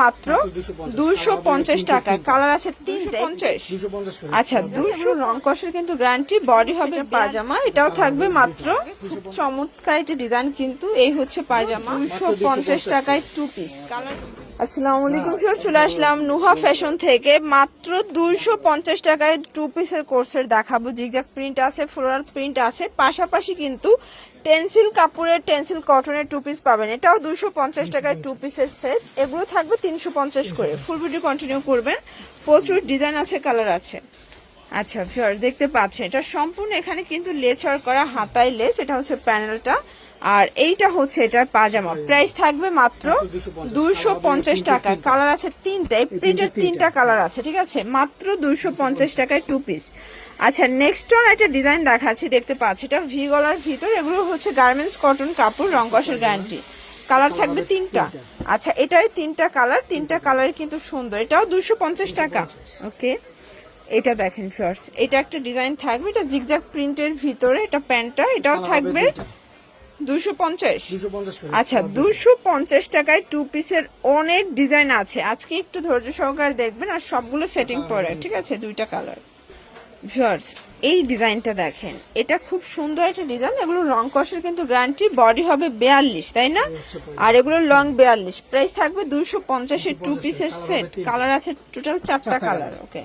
মাত্র দুশো পঞ্চাশ টাকা। কালার আছে তিনটে। পঞ্চাশ। দুশো আচ্ছা দুইশো রং কষের কিন্তু গ্যারান্টি বডি হবে পাজামা এটাও থাকবে মাত্র চমৎকার একটা ডিজাইন কিন্তু এই হচ্ছে পাজামা দুশো পঞ্চাশ টাকায় টু পিস কালার আসসালামু আলাইকুম স্যার চলে আসলাম নুহা ফ্যাশন থেকে। মাত্র দুইশো পঞ্চাশ টাকায় টু পিসের কোর্সের দেখাবো। জিগজাক প্রিন্ট আছে ফ্লোরাল প্রিন্ট আছে। পাশাপাশি কিন্তু টেন্সিল কাপড়ের টেন্সিল কটনের টু পিস পাবেন। এটাও দুশো পঞ্চাশ টাকায় টু পিসের সেট এগুলো থাকবে তিনশো পঞ্চাশ করে। ফুল ভিডিও কন্টিনিউ করবেন। প্রচুর ডিজাইন আছে কালার আছে। আচ্ছা ভিউয়ার দেখতে পাচ্ছেন। এটা সম্পূর্ণ এখানে কিন্তু লেচার করা হাতায় লেস। এটা হচ্ছে প্যানেলটা আর এইটা হচ্ছে এটার পাজামা। প্রাইস থাকবে মাত্র দুশো পঞ্চাশ টাকা। কালার আছে তিনটা। এই প্রিন্টের তিনটা। কালার আছে ঠিক আছে? মাত্র দুইশো পঞ্চাশ টাকায় টু পিস আচ্ছা নেক্সট অন একটা ডিজাইন দেখাচ্ছি দেখতে পাচ্ছি। এটা ভি গলার ভিতর এগুলো হচ্ছে গার্মেন্টস কটন কাপড় রং কষের গ্যারান্টি কালার থাকবে তিনটা। আচ্ছা এটাই তিনটা কালার তিনটা কালার কিন্তু সুন্দর। এটাও দুশো পঞ্চাশ টাকা। ওকে এটা দেখেন ফার্স্ট এটা একটা ডিজাইন থাকবে এটা জিগজ্যাগ প্রিন্টের ভিতরে এটা প্যান্টটা এটাও থাকবে আচ্ছা দুশো পঞ্চাশ টাকায় টু পিসের অনেক ডিজাইন আছে। আজকে একটু ধৈর্য সহকারে দেখবেন আর সবগুলো সেটিং পরে ঠিক আছে? দুইটা কালার ভিউয়ার্স এই ডিজাইনটা দেখেন। এটা খুব সুন্দর একটা ডিজাইন এগুলো রং কষের কিন্তু গ্যারান্টি বডি হবে বেয়াল্লিশ তাই না? আর এগুলো লং বেয়াল্লিশ। প্রাইস থাকবে দুশো পঞ্চাশের টু পিসের সেট কালার আছে টোটাল চারটা কালার ওকে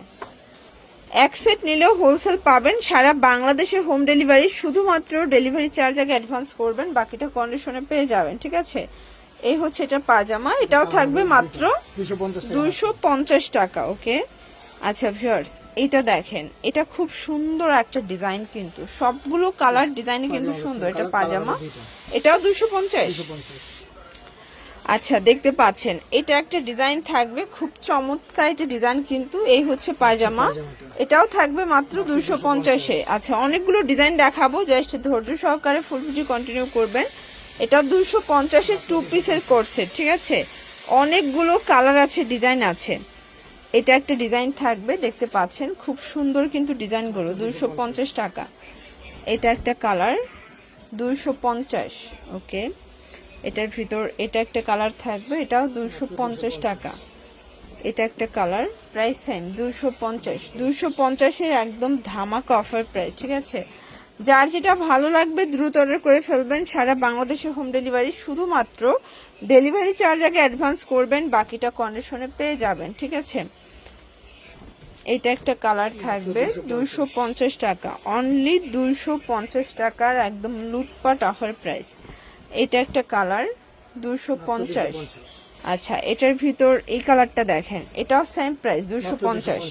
এক সেট নিলেও হোলসেল পাবেন। সারা বাংলাদেশের হোম ডেলিভারি শুধুমাত্র ডেলিভারি চার্জ আগে অ্যাডভান্স করবেন বাকিটা কন্ডিশনে পেয়ে যাবেন ঠিক আছে? এই হচ্ছে এটা পাজামা এটাও থাকবে মাত্র দুশো পঞ্চাশ টাকা দুইশো পঞ্চাশ টাকা ওকে? আচ্ছা ভিউয়ার্স এটা দেখেন এটা খুব সুন্দর একটা ডিজাইন কিন্তু সবগুলো কালার ডিজাইন কিন্তু সুন্দর এটা পাজামা। এটাও দুশো পঞ্চাশ। আচ্ছা দেখতে পাচ্ছেন। এটা একটা ডিজাইন থাকবে খুব চমৎকার একটা ডিজাইন কিন্তু এই হচ্ছে পায়জামা। এটাও থাকবে মাত্র দুশো পঞ্চাশে আচ্ছা অনেকগুলো ডিজাইন দেখাবো জাস্ট ধৈর্য সহকারে ফুল ভিডিও কন্টিনিউ করবেন। এটা দুশো পঞ্চাশের টু পিসের করছে ঠিক আছে? অনেকগুলো কালার আছে ডিজাইন আছে। এটা একটা ডিজাইন থাকবে দেখতে পাচ্ছেন খুব সুন্দর কিন্তু ডিজাইনগুলো দুশো পঞ্চাশ টাকা। এটা একটা কালার দুশো পঞ্চাশ ওকে এটার ভিতর, এটা একটা কালার থাকবে, এটাও দুশো পঞ্চাশ টাকা। এটা একটা কালার, প্রাইস সেম দুশো পঞ্চাশ। দুশো পঞ্চাশের একদম ধামাকা অফার প্রাইস ঠিক আছে? যার যেটা ভালো লাগবে দ্রুত অর্ডার করে ফেলবেন, সারা বাংলাদেশে হোম ডেলিভারি শুধুমাত্র ডেলিভারি চার্জ আগে অ্যাডভান্স করবেন, বাকিটা কন্ডিশনে পেয়ে যাবেন, ঠিক আছে? এটা একটা কালার থাকবে, দুশো টাকা। অনলি দুশো টাকার একদম লুটপাট অফার প্রাইস এটা একটা কালার দুশো পঞ্চাশ। আচ্ছা এটার ভিতর এই কালারটা দেখেন এটাও সেম প্রাইস দুশো পঞ্চাশ।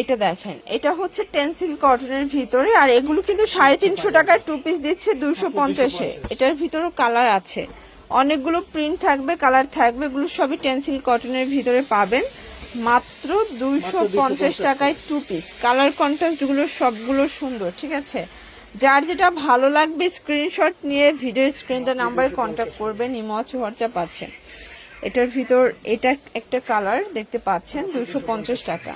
এটা দেখেন এটা হচ্ছে টেন্সিল কটনের ভিতরে আর এগুলো কিন্তু সাড়ে তিনশো টাকার টু পিস দিচ্ছে দুশো পঞ্চাশে। এটার ভিতরেও কালার আছে। অনেকগুলো প্রিন্ট থাকবে কালার থাকবে এগুলো সবই টেন্সিল কটনের ভিতরে পাবেন। মাত্র দুইশো পঞ্চাশ টাকায় টু পিস কালার কন্ট্রাস্টগুলো সবগুলো সুন্দর ঠিক আছে? যার যেটা ভালো লাগবে স্ক্রিনশট নিয়ে ভিডিও স্ক্রিনতে নাম্বারে কন্ট্যাক্ট করবেন। ইমো আছে হোয়াটসঅ্যাপ আছে। এটার ভিতর এটা একটা কালার দেখতে পাচ্ছেন দুশো টাকা।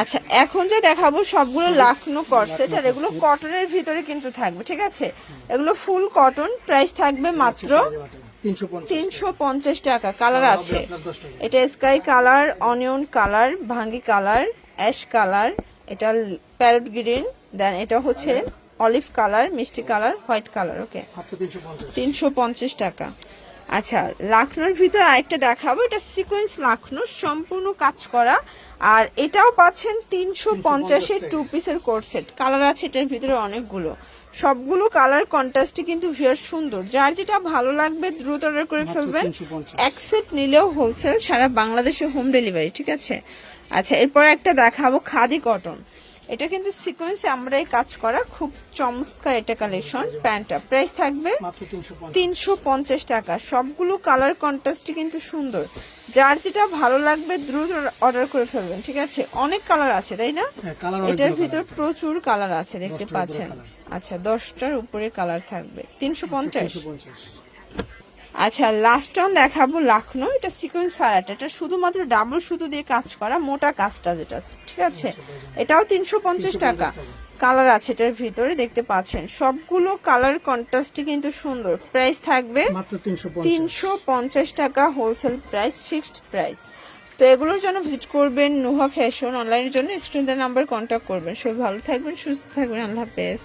আচ্ছা এখন যে দেখাবো সবগুলো লাখনো কটসেট আর এগুলো কটনের ভিতরে কিন্তু থাকবে ঠিক আছে? এগুলো ফুল কটন প্রাইস থাকবে মাত্র তিনশো পঞ্চাশ টাকা কালার আছে। এটা স্কাই কালার অনিয়ন কালার ভাঙ্গি কালার অ্যাশ কালার এটা প্যারট গ্রিন দেন এটা হচ্ছে অলিভ কালার মিষ্টি কালার হোয়াইট কালার ওকে তিনশো পঞ্চাশ। টাকা। আচ্ছা লাখনোর ভিতর আরেকটা দেখাবো। এটা সিকোয়েন্স লাখনো সম্পূর্ণ কাজ করা। আর এটাও পাচ্ছেন তিনশো পঞ্চাশের টু পিসের কোর্সেট কালার আছে এটার ভিতরে অনেকগুলো। সবগুলো কালার কন্ট্রাস্টই কিন্তু ভিয়ার সুন্দর। যার যেটা ভালো লাগবে দ্রুত অর্ডার করে ফেলবেন। এক সেট নিলেও হোলসেল সারা বাংলাদেশে হোম ডেলিভারি ঠিক আছে? আচ্ছা এরপর একটা দেখাবো খাদি কটন এটা কিন্তু সিকোয়েন্সে আমরাই কাজ করা খুব চমৎকার এটা কালেকশন প্যান্টটা প্রাইস থাকবে তিনশো পঞ্চাশ। টাকা। সবগুলো কালার কন্ট্রাস্টই কিন্তু সুন্দর। যার যেটা ভালো লাগবে দ্রুত অর্ডার করে ফেলবেন ঠিক আছে? অনেক কালার আছে তাই না? হ্যাঁ এটার ভিতর প্রচুর কালার আছে দেখতে পাচ্ছেন। আচ্ছা দশটার উপরে কালার থাকবে। তিনশো পঞ্চাশ। আচ্ছা লাস্ট অন দেখাবো লাখনো। এটা সিকোয়েন্স সারাটা এটা শুধুমাত্র ডাবল সুতো দিয়ে কাজ করা মোটা কাজটা যেটা ঠিক আছে? এটাও তিনশো পঞ্চাশ টাকা। কালার আছে এটার ভিতরে দেখতে পাচ্ছেন। সবগুলো কালার কন্ট্রাস্টই কিন্তু সুন্দর। প্রাইস থাকবে তিনশো পঞ্চাশ। তিনশো পঞ্চাশ টাকা হোলসেল প্রাইস ফিক্সড প্রাইস তো এগুলোর জন্য ভিজিট করবেন নুহা ফ্যাশন অনলাইনের জন্য। স্ক্রিনের নাম্বার কন্ট্যাক্ট করবেন। সবাই ভালো থাকবেন সুস্থ থাকবেন। আল্লাহ হাফেজ।